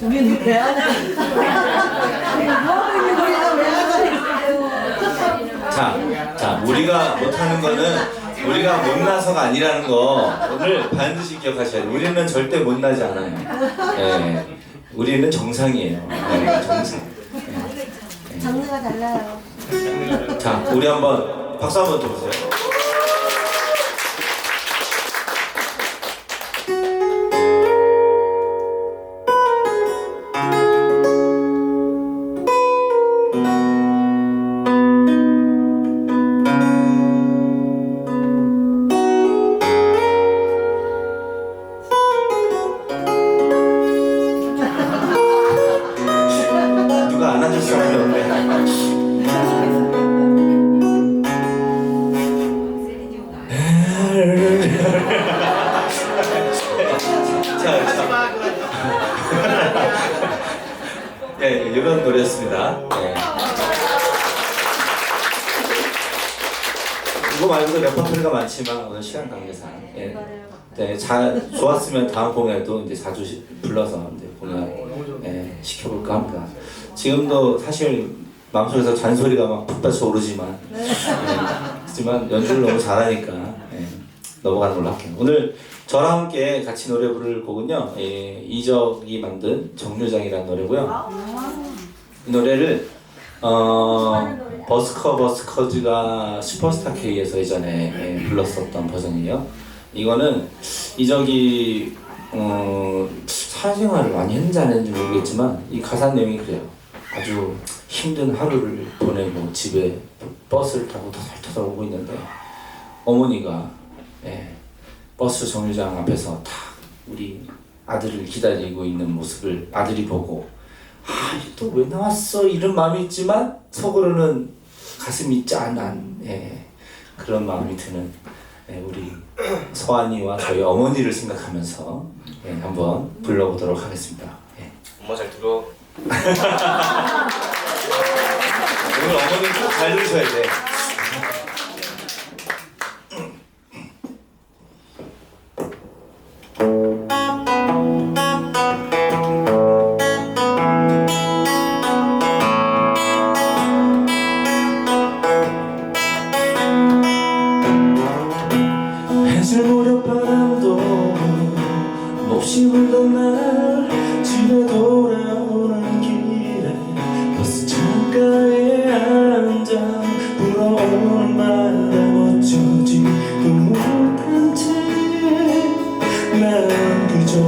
우리는 왜 하냐? 뭐하고 있는 거야? 왜 하냐? 자, 자, 우리가 못하는 거는 우리가 못나서가 아니라는 거를 반드시 기억하셔야 돼요. 우리는 절대 못나지 않아요. 예, 우리는 정상이에요. 예, 정상. 장르가 달라요. 예. 자, 우리 한번 박수 한번 쳐보세요. 누가 안아줄. 자, 자. 예, 이런 노래였습니다. 예. 이거 말고도 레퍼토리가 많지만 오늘 시간 관계상 예. 네, 자, 좋았으면 다음 공연에도 이제 자주 시- 불러서 이제 공연 예, 시켜볼까 합니다. 지금도 사실 마음속에서 잔소리가 막 푹받쳐 오르지만 예, 하지만 연주를 너무 잘하니까 예, 넘어가는 걸로 할게요. 오늘 저랑 함께 같이 노래 부를 곡은요 예, 이적이 만든 정류장이라는 노래고요. 이 노래를 어, 버스커 버스커즈가 슈퍼스타 K에서 예전에 예, 불렀었던 버전이에요. 이거는 이적이 어, 사생활을 많이 했는지 안 했는지 모르겠지만 이 가사 내용이 그래요. 아주 힘든 하루를 보내고 집에 버스를 타고 터덜터덜 오고 있는데 어머니가 예, 버스 정류장 앞에서 딱 우리 아들을 기다리고 있는 모습을 아들이 보고 아, 또 왜 나왔어? 이런 마음이 있지만 속으로는 가슴이 짠한 예, 그런 마음이 드는 예, 우리 서한이와 저희 어머니를 생각하면서 예, 한번 불러보도록 하겠습니다. 예. 엄마 잘 들어. 오늘 어머니 꼭잘 들으셔야 돼. 난 그저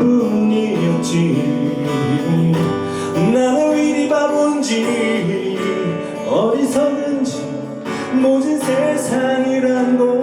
너뿐이었지. 나는 이리 바본지 어리석은지 모진 세상이란 걸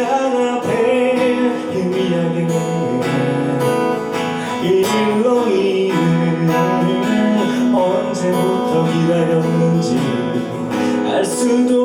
정류장 앞에 희미하게 일렁이는 언제부터 기다렸는지 알 수도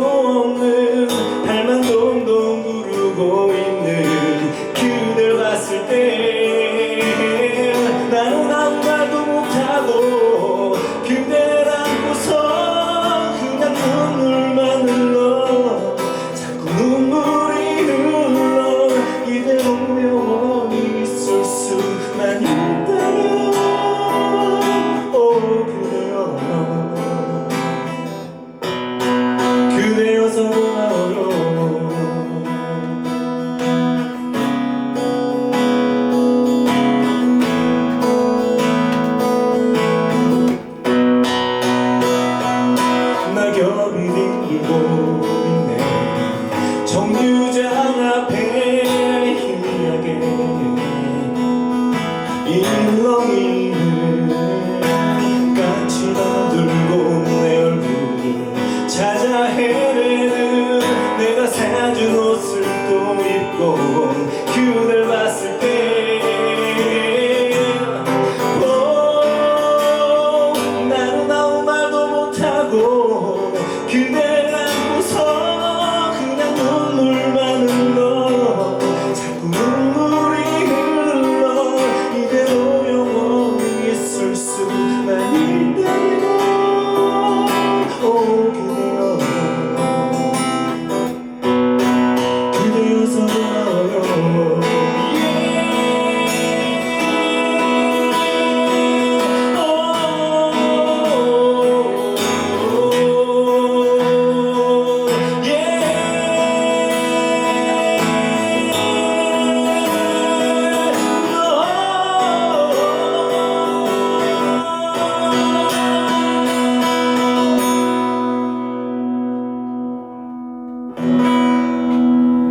people.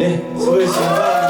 네, 수고했습니다.